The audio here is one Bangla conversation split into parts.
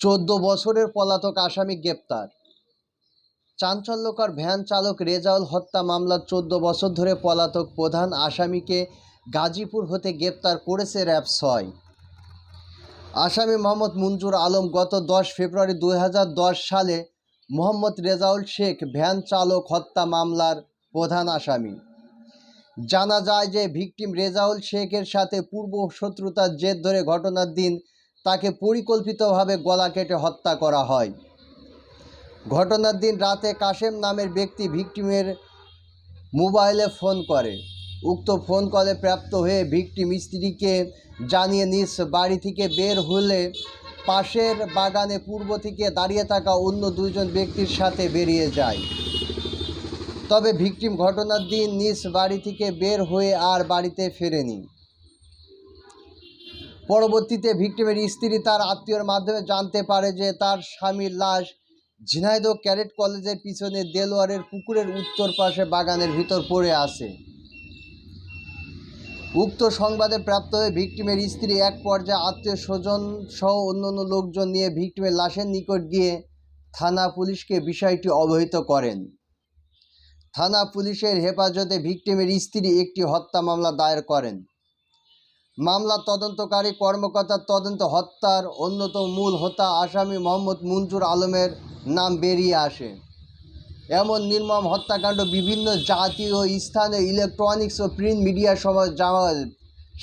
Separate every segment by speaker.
Speaker 1: চোদ্দ বছরের পলাতক আসামি গ্রেপ্তার। চাঞ্চল্যকর ভ্যান চালক রেজাউল হত্যা মামলার চোদ্দ বছর ধরে পলাতক প্রধান আসামিকে গাজীপুর হতে গ্রেপ্তার করেছে র্যাব ছয়। আসামি মোহাম্মদ মঞ্জুর আলম গত দশ ফেব্রুয়ারি দু হাজার দশ সালে মোহাম্মদ রেজাউল শেখ ভ্যান চালক হত্যা মামলার প্রধান আসামি। জানা যায় যে ভিকটিম রেজাউল শেখের সাথে পূর্ব শত্রুতার জের ধরে ঘটনার দিন তাকে পরিকল্পিতভাবে গলা কেটে হত্যা করা হয়। ঘটনার দিন রাতে কাশেম নামের ব্যক্তি ভিকটিমের মোবাইলে ফোন করে। উক্ত ফোন কলে প্রাপ্ত হয়ে ভিকটিম স্ত্রীকে জানিয়ে নিজ বাড়ি থেকে বের হলে পাশের বাগানে পূর্ব থেকে দাঁড়িয়ে থাকা অন্য দুজন ব্যক্তির সাথে বেরিয়ে যায়। তবে ভিকটিম ঘটনার দিন নিজ বাড়ি থেকে বের হয়ে আর বাড়িতে ফেরেনি। পরবর্তীতে ভিকটিমের স্ত্রী তার আত্মীয়র মাধ্যমে জানতে পারে যে তার স্বামীর লাশ ঝিনাইদহ ক্যারেট কলেজের পিছনে দেলোয়ারের পুকুরের উত্তর পাশে বাগানের ভিতর পড়ে আছে। উক্ত সংবাদে প্রাপ্ত হয়ে ভিক্টিমের স্ত্রী এক পর্যায়ে আত্মীয় স্বজন সহ অন্যান্য লোকজন নিয়ে ভিক্টিমের লাশের নিকট গিয়ে থানা পুলিশকে বিষয়টি অবহিত করেন। থানা পুলিশের হেফাজতে ভিকটিমের স্ত্রী একটি হত্যা মামলা দায়ের করেন। মামলা তদন্তকারী কর্মকর্তার তদন্ত হত্যার অন্যতম মূল হোতা আসামি মোহাম্মদ মঞ্জুর আলমের নাম বেরিয়ে আসে। এমন নির্মম হত্যাকাণ্ড বিভিন্ন জাতি ও স্থানীয় ইলেকট্রনিক্স ও প্রিন্ট মিডিয়া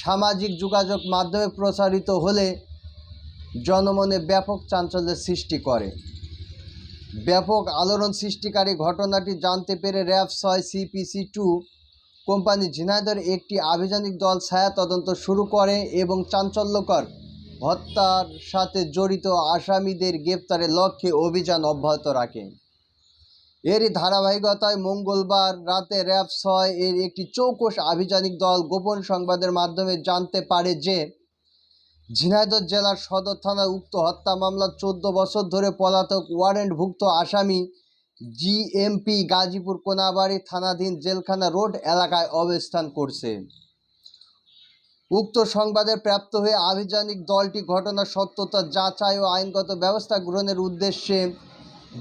Speaker 1: সামাজিক যোগাযোগ মাধ্যমে প্রচারিত হলে জনমনে ব্যাপক চাঞ্চল্যের সৃষ্টি করে। ব্যাপক আলোড়ন সৃষ্টিকারী ঘটনাটি জানতে পেরে র্যাব ছয় সিপিসি টু কোম্পানি ঝিনাইদহের একটি আভিযানিক দল ছায়া তদন্ত শুরু করে এবং চাঞ্চল্যকর হত্যার সাথে জড়িত আসামিদের গ্রেপ্তারের লক্ষ্যে অভিযান অব্যাহত রাখে। এরই ধারাবাহিকতায় মঙ্গলবার রাতে র্যাব ছয় এর একটি চৌকস আভিযানিক দল গোপন সংবাদের মাধ্যমে জানতে পারে যে, ঝিনাইদহ জেলার সদর থানায় উক্ত হত্যা মামলার চোদ্দ বছর ধরে পলাতক ওয়ারেন্টভুক্ত আসামি জিএমপি গাজীপুর কোনাবাড়ি থানাধীন জেলখানা রোড এলাকায় অবস্থান করছে। উক্ত সংবাদে প্রাপ্ত হয়ে আভিযানিক দলটি ঘটনার সত্যতা যাচাই ও আইনগত ব্যবস্থা গ্রহণের উদ্দেশ্যে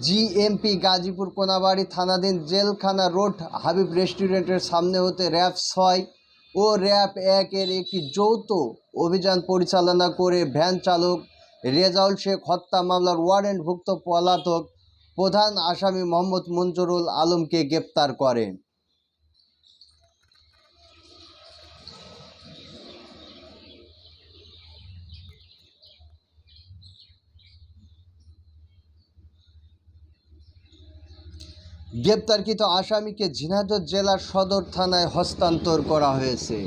Speaker 1: জিএমপি গাজীপুর কোনাবাড়ি থানাধীন জেলখানা রোড হাবিব রেস্টুরেন্টের সামনে হতে র্যাব ছয় ও র্যাব একের একটি যৌথ অভিযান পরিচালনা করে ভ্যান চালক রেজাউল শেখ হত্যা মামলার ওয়ারেন্টভুক্ত পলাতক প্রধান আসামি মোহাম্মদ মঞ্জুরুল আলমকে গ্রেপ্তার করে। গ্রেপ্তারকৃত আসামিকে ঝিনাইদহ জেলার সদর থানায় হস্তান্তর করা হয়েছে।